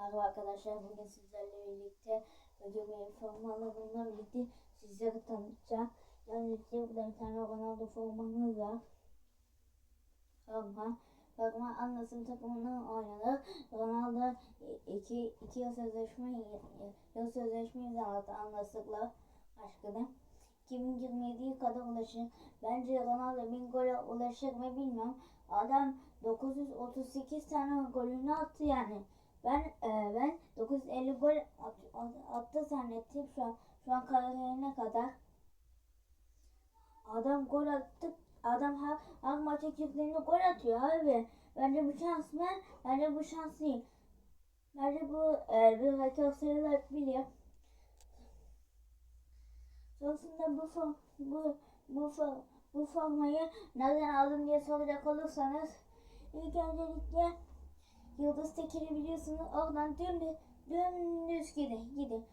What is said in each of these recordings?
Merhaba arkadaşlar bugün sizlerle birlikte video ve formalarımla birlikte sizleri tanıtacağım. Yani burada bir tane Ronaldo formamız var. Forma. Forma anlasın takımının oynadı. Ronaldo iki, iki yıl sözleşme yıl sözleşme imzaladı anlasıkla aşkına. 2027'ye kadar ulaşır. Bence Ronaldo bin gole ulaşır mı bilmiyorum. Adam 938 tane golünü attı yani. Ben e, ben 950 gol at, at, attı zannettim şu an şu an kariyerine kadar. Adam gol attı. Adam her, her maça girdiğinde gol atıyor abi. Bence bu şans mı? Bence bu şans değil. Bence bu e, bir rekor sayılabilir. Sonrasında bu form, bu bu form, bu formayı nereden aldım diye soracak olursanız ilk öncelikle Yıldız Teker'i biliyorsunuz oradan dümdüz, dümdüz gidin gidin.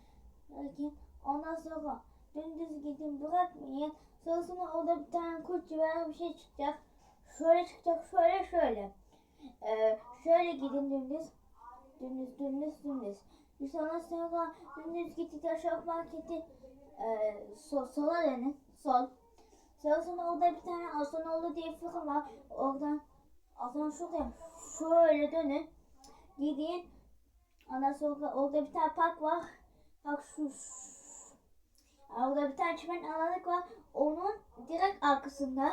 Bakın ondan sonra dümdüz gidin bırakmayın. Sonrasında orada bir tane kurt civarı bir şey çıkacak. Şöyle çıkacak şöyle şöyle. Ee, şöyle gidin dümdüz. Dümdüz dümdüz dümdüz. Bir sonra sonra dümdüz gittik aşağı marketi e, sol, sola dönün. Sol. Sonrasında orada bir tane Asanoğlu diye fırın var. Oradan Aslan şurada. Şöyle dönün. Gidin. Ondan sonra orada bir tane park var. Bak şu. Orada bir tane çimen alanlık var. Onun direkt arkasında.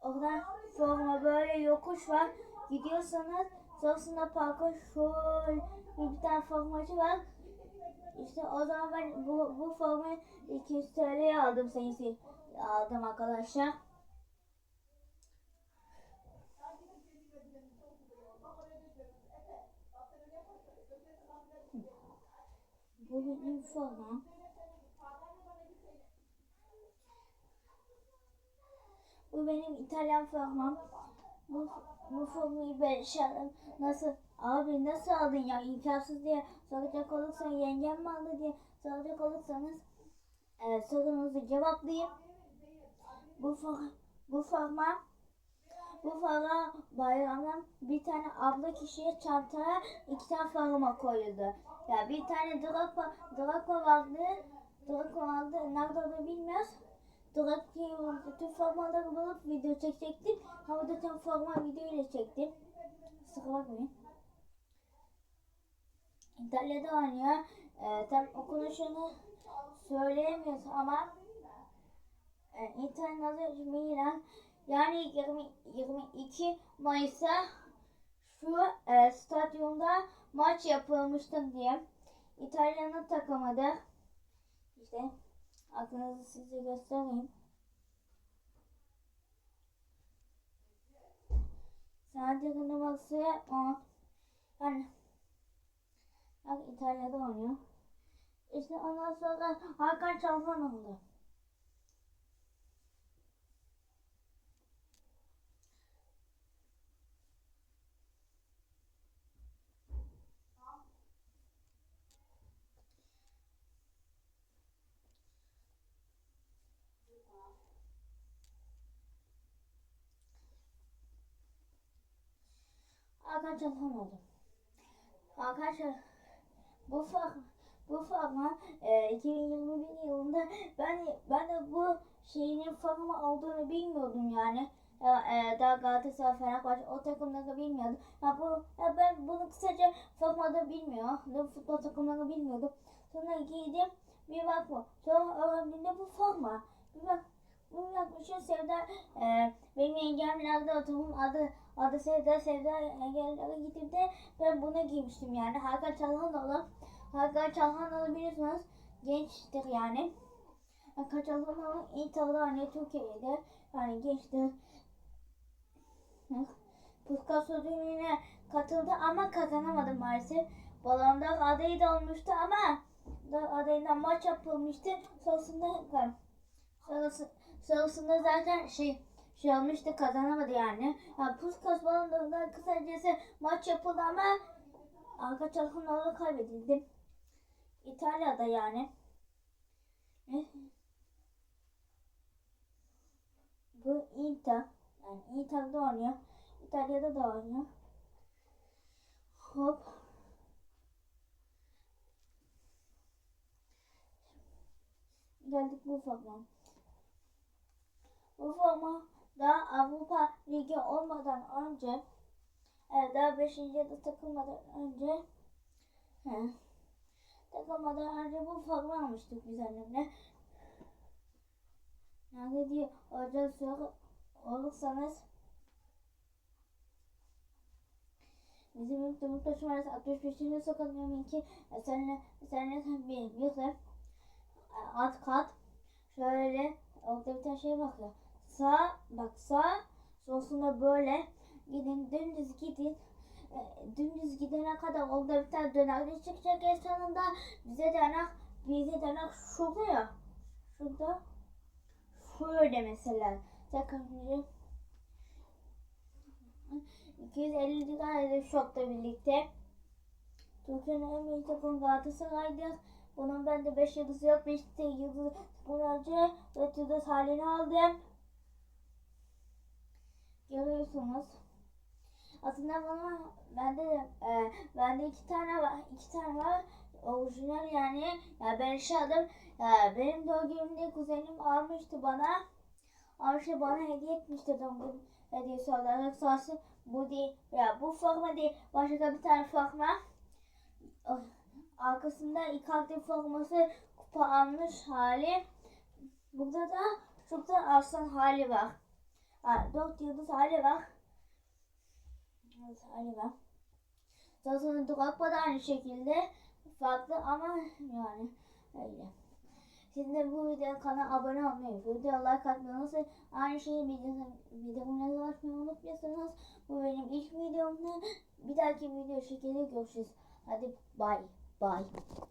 Oradan sonra böyle yokuş var. Gidiyorsanız sonrasında parka şöyle bir tane formacı var. İşte o zaman ben bu, bu formayı 200 TL'ye aldım sayısı. Aldım arkadaşlar. Bu benim formam. Bu benim İtalyan formam. Bu, bu formayı ben. Nasıl? Abi nasıl aldın ya? İmkansız diye soracak olursan yengem mi aldı diye soracak olursanız e, sorunuzu cevaplayayım. Bu for, bu forma bu forma bayramdan bir tane abla kişiye çantaya iki tane forma koyuldu. Ya bir tane Drogba, Drogba vardı. Drogba vardı. Nerede olduğunu bilmiyoruz. Drogba'yı bütün formaları bulup video çekecektim. Ama da tam forma video ile çektim. Sıkı bakmayın. İtalya'da oynuyor. Ee, tam okunuşunu söyleyemiyoruz ama e, İtalya'da Milan yani 20, 22 Mayıs'ta şu e, stadyumda maç yapılmıştı diye. İtalya'nın takımı da işte aklınızı size göstereyim. Sadece numarası 10. Yani Bak İtalya'da oynuyor. İşte ondan sonra Hakan Çalhan oldu. Hakan Çalhan oldu. Arkadaşlar bu forma bu forma e, 2021 yılında ben ben de bu şeyinin forma olduğunu bilmiyordum yani. Ya, e, daha Galatasaray Fenerbahçe o takımları bilmiyordum. Ya bu ya ben bunu kısaca formada bilmiyordum. Futbol takımlarını bilmiyordum. Sonra giydim bir bak bu. Sonra öğrendiğimde bu forma. Bir bak bunu yapmışım Sevda e, benim engelmelerde oturum adı adı Sevda Sevda engellere gittiğimde ben bunu giymiştim yani. Hakan Çalhanoğlu Hakan Çalhanoğlu biliyorsunuz gençtir yani. Hakan Çalhanoğlu İtalya'da hani Türkiye'de yani gençtir. Puskas ödülüne katıldı ama kazanamadı maalesef. Balonda adayı da olmuştu ama da adayından maç yapılmıştı. Sonrasında, sonrasında zaten şey şey almıştı kazanamadı yani. yani Puskas balonlarından kısacası maç yapıldı ama arka çalkınlarla kaybedildi. İtalya'da yani. Eh. Bu İta. Yani İta'da oynuyor. İtalya'da da oynuyor. Hop. Geldik bu forma. Bu forma daha Avrupa Ligi olmadan önce evet, daha 5. yılda takılmadan önce he, takılmadan önce bu forma almıştık biz annemle. Yani diye hoca soru olursanız Bizim yurttumuz taşımarız 65. sokak yeminki senle senle bir bir de alt kat şöyle orada bir tane şey bakıyor. Sağ bak sağ solsuna böyle gidin dümdüz gidin E, dümdüz gidene kadar orada bir tane dönerci çıkacak en sonunda bize döner bize döner şurada ya şurada şöyle mesela takımcı 250 lirayla şokla birlikte Türkiye'nin en büyük takımı Galatasaray'dır. Bunun bende 5 yıldızı yok. 5 yıldız bunun önce 4 yıldız halini aldım. Görüyorsunuz. Aslında bana bende de e, bende iki tane var. iki tane var. Orijinal yani. Ya ben şey aldım. Ya benim doğum günümde kuzenim almıştı bana. Almıştı bana hediye etmişti doğum günü hediyesi olarak. Sonrası bu değil. Ya bu forma değil. Başka bir tane forma. Oh, Arkasında Icardi forması kupa almış hali. Burada da şurada Arslan hali var. Dört yıldız hali var. Hali var. Zaten Drogba da aynı şekilde farklı ama yani öyle. De bu videoya kanala abone olmayı, videoya like atmayı unutmayın. Aynı şeyi videomu videomu açmayı unutmuyorsanız bu benim ilk videomda. Bir dahaki video şekilde görüşürüz. Hadi bye bye.